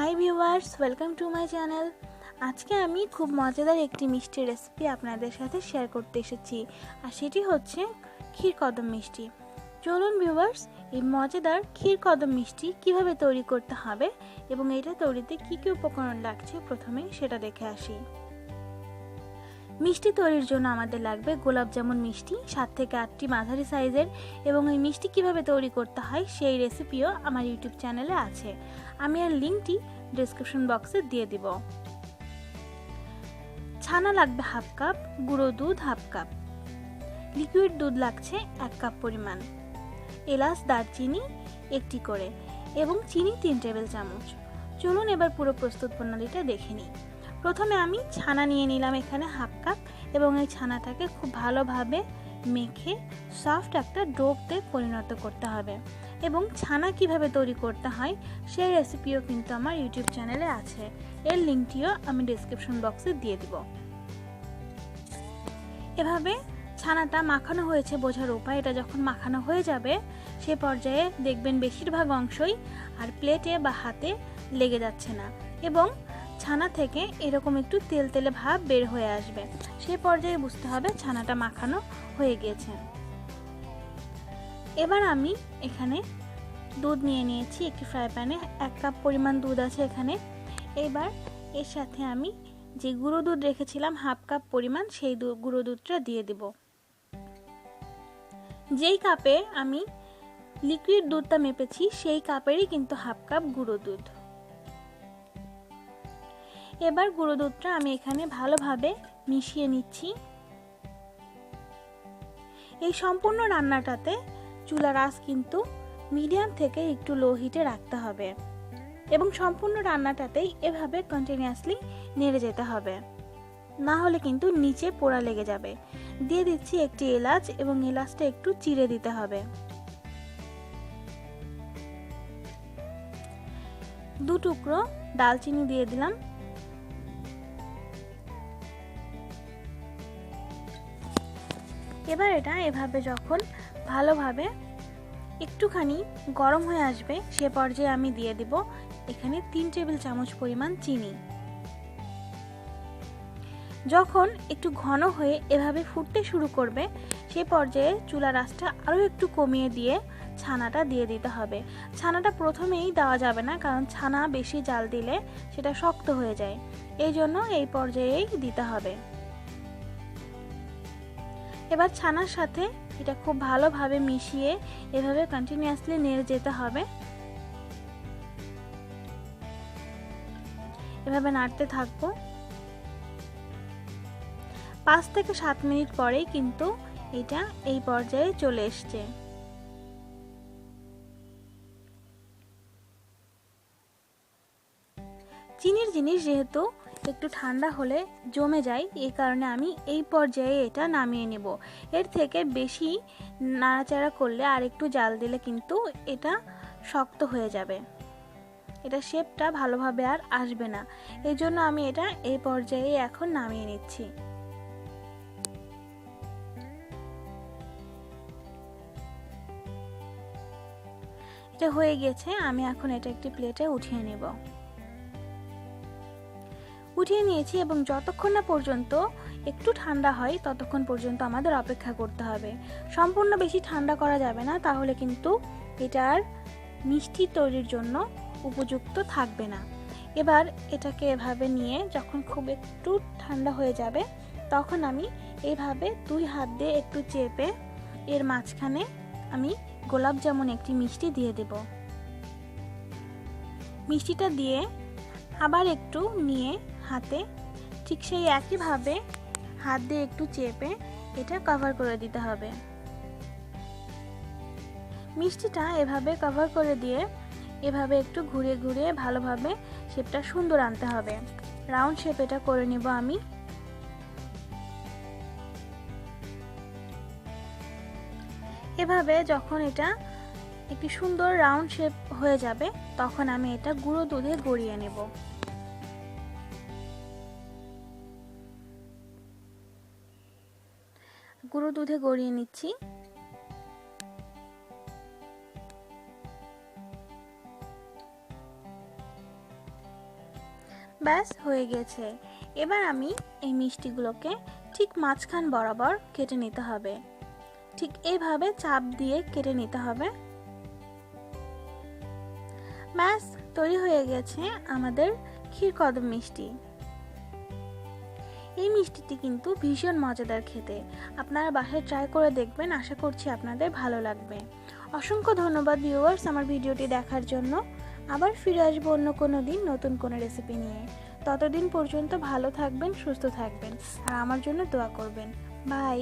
Hi viewers, welcome to my channel. আজকে আমি খুব মজাদার একটি মিষ্টি রেসিপি আপনাদের সাথে শেয়ার করতে এসেছি, আর সেটি হচ্ছে ক্ষীর কদম মিষ্টি। চলুন ভিউয়ার্স, এই মজাদার ক্ষীর কদম মিষ্টি কীভাবে তৈরি করতে হবে এবং এটা তৈরিতে কী কী উপকরণ লাগছে প্রথমে সেটা দেখে আসি। মিষ্টি তৈরির জন্য আমাদের লাগবে গোলাপ জামুন মিষ্টি, সাত থেকে আটটি মাঝারি সাইজের, এবং এই মিষ্টি কীভাবে তৈরি করতে হয় সেই রেসিপিও আমার ইউটিউব চ্যানেলে আছে। আমি এর লিঙ্কটি ডিসক্রিপশন বক্সে দিয়ে দিব। ছানা লাগবে হাফ কাপ, গুঁড়ো দুধ হাফ কাপ। লিকুইড দুধ লাগছে এক কাপ পরিমাণ। এলাচ, দারচিনি একটি করে, এবং চিনি তিন টেবিল চামচ। চলুন এবার পুরো প্রস্তুত প্রণালীটা দেখে নিই। প্রথমে আমি ছানা নিয়ে নিলাম এখানে হাফ কাপ এবং এই ছানাটাকে খুব ভালোভাবে মেখে সফট একটা ডোপতে পরিণত করতে হবে। এবং ছানা কীভাবে তৈরি করতে হয় সেই রেসিপিও কিন্তু আমার ইউটিউব চ্যানেলে আছে। এর লিঙ্কটিও আমি ডিসক্রিপশন বক্সে দিয়ে দিব। এভাবে ছানাটা মাখানো হয়েছে বোঝার উপায়, এটা যখন মাখানো হয়ে যাবে, সে পর্যায়ে দেখবেন বেশিরভাগ অংশই আর প্লেটে বা হাতে লেগে যাচ্ছে না। এবং ছানা থেকে এরকম একটু তেল তেলে ভাব বের হয়ে আসবে। সে পর্যায়ে বুঝতে হবে ছানাটা মাখানো হয়ে গিয়েছে এবার আমি এখানে দুধ নিয়ে নিয়েছি, একটি ফ্রাই প্যানে এক কাপ পরিমাণ দুধ আছে এখানে। এবার এর সাথে আমি যে গুঁড়ো দুধ রেখেছিলাম হাফ কাপ পরিমাণ, সেই গুঁড়ো দুধটা দিয়ে দেব। যেই কাপে আমি লিকুইড দুধটা মেপেছি, সেই কাপেরই কিন্তু হাফ কাপ গুঁড়ো দুধ। এবার গুঁড়ো দুধটা আমি এখানে ভালোভাবে মিশিয়ে নিচ্ছি। এই সম্পূর্ণ রান্নাটাতে চুলার আঁচ কিন্তু মিডিয়াম থেকে একটু লো হিটে রাখতে হবে এবং সম্পূর্ণ রান্নাটাতেই এভাবে কন্টিনিউয়াসলি নেড়ে যেতে হবে। না হলে কিন্তু নিচে পোড়া লেগে যাবে। দিয়ে দিচ্ছি একটি এলাচ এবং এলাচটা একটু চিড়ে দিতে হবে। দু টুকরো ডালচিনি দিয়ে দিলাম। এবার এটা এভাবে যখন ভালোভাবে একটুখানি গরম হয়ে আসবে, সে পর্যায়ে আমি দিয়ে দিব এখানে তিন টেবিল চামচ পরিমাণ চিনি। যখন একটু ঘন হয়ে এভাবে ফুটতে শুরু করবে, সে পর্যায়ে চুলা রাসটা আরও একটু কমিয়ে দিয়ে ছানাটা দিয়ে দিতে হবে। ছানাটা প্রথমেই দেওয়া যাবে না, কারণ ছানা বেশি জাল দিলে সেটা শক্ত হয়ে যায়। এই জন্য এই পর্যায়েই দিতে হবে। এবার ছানার সাথে এটা খুব ভালোভাবে মিশিয়ে এভাবে কন্টিনিউয়াসলি নেড়ে যেতে হবে। এভাবে নাড়তে থাকব। পাঁচ থেকে সাত মিনিট পরেই কিন্তু এটা এই পর্যায়ে চলে এসছে। চিনির জিনিস যেহেতু একটু ঠান্ডা হলে জমে যায়, এই কারণে আমি এই পর্যায়ে এটা নামিয়ে নেব। এর থেকে বেশি নাড়াচাড়া করলে আর একটু জাল দিলে কিন্তু এটা শক্ত হয়ে যাবে। এটা শেপটা ভালোভাবে আর আসবে না। এই জন্য আমি এটা এই পর্যায়ে এখন নামিয়ে নিচ্ছি। এটা হয়ে গেছে, আমি এখন এটা একটি প্লেটে উঠিয়ে নেব। উঠিয়ে নিয়েছি এবং যতক্ষণ না পর্যন্ত একটু ঠান্ডা হয়, ততক্ষণ পর্যন্ত আমাদের অপেক্ষা করতে হবে। সম্পূর্ণ বেশি ঠান্ডা করা যাবে না, তাহলে কিন্তু এটার মিষ্টি তৈরির জন্য উপযুক্ত থাকবে না। এবার এটাকে এভাবে নিয়ে যখন খুব একটু ঠান্ডা হয়ে যাবে, তখন আমি এইভাবে দুই হাত দিয়ে একটু চেপে এর মাঝখানে আমি গোলাপ জামুন একটি মিষ্টি দিয়ে দেব। মিষ্টিটা দিয়ে আবার একটু নিয়ে হাতে, ঠিক সেই একইভাবে হাত দিয়ে একটু চেপে এটা কভার করে দিতে হবে। মিষ্টিটা এভাবে কভার করে দিয়ে এভাবে একটু ঘুরে ঘুরে ভালোভাবে শেপটা সুন্দর আনতে হবে। রাউন্ড শেপ এটা করে নিব আমি। এভাবে যখন এটা একটি সুন্দর রাউন্ড শেপ হয়ে যাবে, তখন আমি এটা গুঁড়ো দুধে গড়িয়ে নেব। গুঁড়ো দুধে গড়িয়ে নিচ্ছি। ব্যাস, হয়ে গেছে। এবার আমি এই মিষ্টিগুলোকে ঠিক মাঝখান বরাবর কেটে নিতে হবে। ঠিক এইভাবে চাপ দিয়ে কেটে নিতে হবে। ব্যাস, তৈরি হয়ে গেছে আমাদের ক্ষীর কদম মিষ্টি। এই মিষ্টিটি কিন্তু ভীষণ মজাদার খেতে। আপনারা বাসায় ট্রাই করে দেখবেন, আশা করছি আপনাদের ভালো লাগবে। অসংখ্য ধন্যবাদ ভিউয়ার্স আমার ভিডিওটি দেখার জন্য। আবার ফিরে আসব অন্য কোনো দিন নতুন কোনো রেসিপি নিয়ে। ততদিন পর্যন্ত ভালো থাকবেন, সুস্থ থাকবেন। আর আমার জন্য দোয়া করবেন। বাই